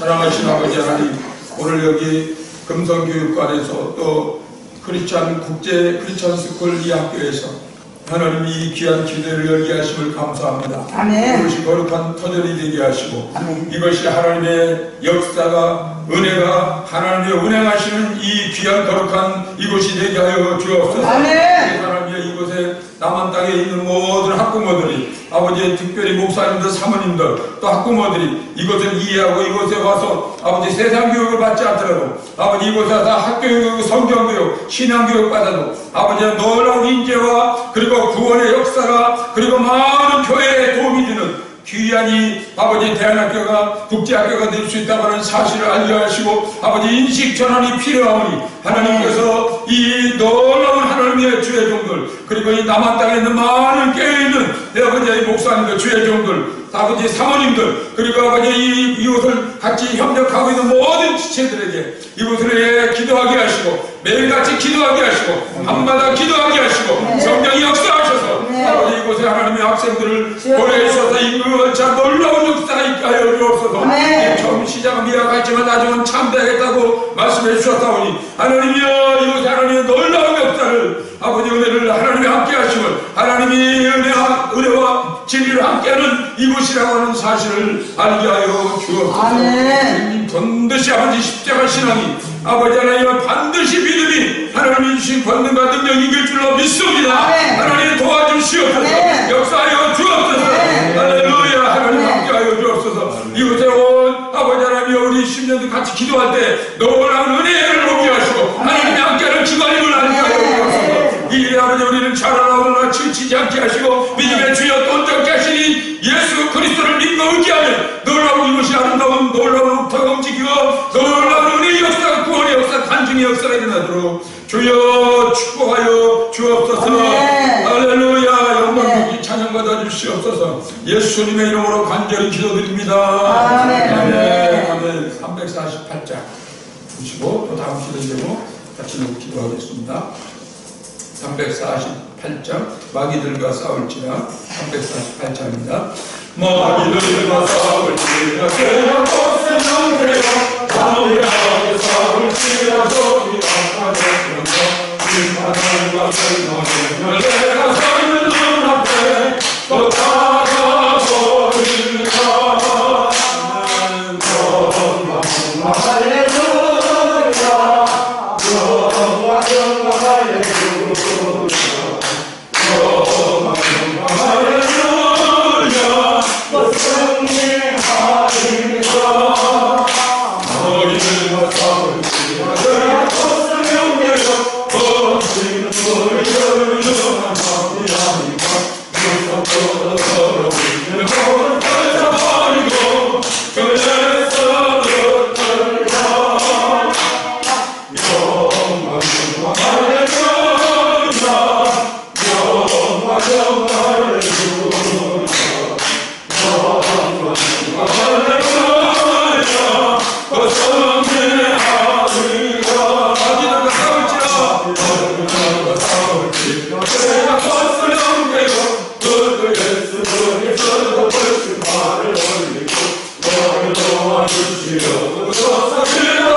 사랑하신 아버지 하나님, 오늘 여기 금성교육관에서 또 크리스찬 국제 크리스찬 스쿨 이 학교에서 하나님 이 귀한 기대를 열게 하심을 감사합니다. 아멘. 이것이 거룩한 터전이 되게 하시고 아멘. 이것이 하나님의 역사가 은혜가 하나님의 운행하시는 이 귀한 거룩한 이곳이 되게 하여 주옵소서. 아멘. 하나님의 이곳에 남한 땅에 있는 모든 학부모들이 아버지 특별히 목사님들 사모님들 또 학부모들이 이것을 이해하고 이곳에 와서 아버지 세상 교육을 받지 않더라도 아버지 이곳에 와서 학교 교육 성경 교육 신앙 교육 받아도 아버지의 놀라운 인재와 그리고 구원의 역사가 그리고 많은 교회에 도움이 되는 귀한 이 아버지 대한학교가 국제학교가 될 수 있다는 사실을 알게 하시고 아버지 인식 전환이 필요하오니 하나님께서 이 그리고 이 남한 땅에 있는 많은 깨어있는 내 아버지 의 목사님들 주의 종들 아버지 사모님들 그리고 아버지 이, 이곳을 같이 협력하고 있는 모든 지체들에게 이곳을 기도하게 하시고 매일같이 기도하게 하시고 밤마다 기도하게 하시고 성령이 역사하셔서 네. 아버지 이곳에 하나님의 학생들을. 보내주셔서 이거자 놀라운 역사가 있게 하여 주옵소서 처음 시작은 미약하지만 나중은 참되겠다고 말씀해 주셨다오니 하나님이여 이곳에 하나님의 놀라운 역사를 아버지 은혜를 하나님이 함께 하시면 하나님이 은혜와, 은혜와 진리를 함께하는 이곳이라고 하는 사실을 알게 하여 주옵소서 아멘. 반드시 아버지 십자가 신앙이 아버지 하나님은 반드시 믿음이 하나님이 주신 권능과 능력 이길 줄로 믿습니다 아멘. 하나님 도와주시옵소서 아멘. 역사하여 주옵소서 아멘. 할렐루야 하나님 아멘. 함께하여 주옵소서 이곳에 온 아버지 하나님 우리 10년도 같이 기도할 때 놀라운 은혜 아버지 우리는 자라나오나 지치지 않게 하시고 믿음의 주여 또 온전케 하시니 예수 그리스도를 믿고 의지하면 놀라운 이것이 아름다운 놀라운 옥타가 움직이고 놀라운 은혜의 역사 구원의 역사 단중의 역사가 일어나도록 주여 축복하여 주옵소서. 아멘. 할렐루야. 영광 아멘. 이 찬양 받아 주시옵소서. 예수님의 이름으로 간절히 기도드립니다. 아멘. 아멘. 아멘. 348장. 보시고 또 다음 시대 되고 같이 기도하겠습니다 348장 마귀들과 싸울지라 348장입니다. 마귀들과 싸울지라 소 주시옵소서 기다